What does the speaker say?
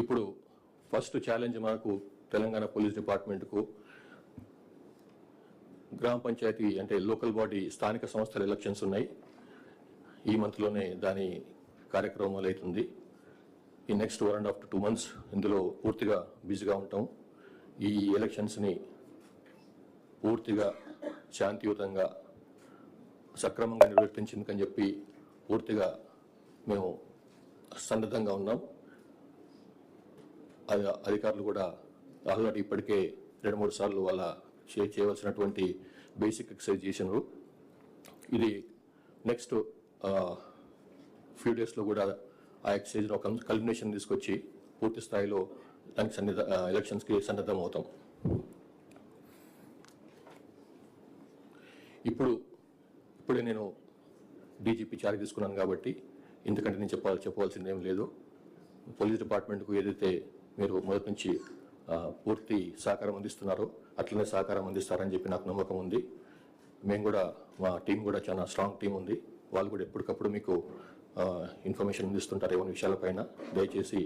ఇప్పుడు first challenge మనకు Telangana police డిపార్ట్మెంట్కు గ్రామ పంచాయతీ అంటే లోకల్ బాడీ స్థానిక సంస్థల ఎలక్షన్స్ ఉన్నాయి. ఈ మంత్లోనే దాని కార్యక్రమం మొదలవుతుంది ఈ next one and half to two months ఇందులో పూర్తిగా బిజీగా ఉంటాం. ఈ ఎలక్షన్స్ని పూర్తిగా శాంతియుతంగా సక్రమంగా నిర్వర్తించిందని చెప్పి పూర్తిగా మేము సన్నద్ధంగా ఉన్నాం. అధికారులు కూడా రాహుల్ ఆల్రెడీ ఇప్పటికే రెండు మూడు సార్లు వాళ్ళ షేర్ చేయవలసినటువంటి బేసిక్ ఎక్సర్సైజ్ చేసినారు. ఇది నెక్స్ట్ ఫ్యూ డేస్లో కూడా ఆ ఎక్సర్సైజ్లో ఒక కల్మినేషన్ తీసుకొచ్చి పూర్తి స్థాయిలో దానికి సన్నిధ ఎలక్షన్స్కి సన్నద్ధం అవుతాం ఇప్పుడు ఇప్పుడే నేను డీజీపీ చార్జ్ తీసుకున్నాను కాబట్టి ఇంతకంటే నేను చెప్పాలి చెప్పవలసింది ఏం లేదు. పోలీస్ డిపార్ట్మెంట్కు ఏదైతే మీరు మొదటి నుంచి పూర్తి సహకారం అందిస్తున్నారో. అట్లనే సహకారం అందిస్తారని చెప్పి నాకు నమ్మకం ఉంది. మేము కూడా మా టీం కూడా చాలా స్ట్రాంగ్ టీం ఉంది. వాళ్ళు కూడా ఎప్పటికప్పుడు మీకు ఇన్ఫర్మేషన్ అందిస్తుంటారు ఏమైనా విషయాలపైన దయచేసి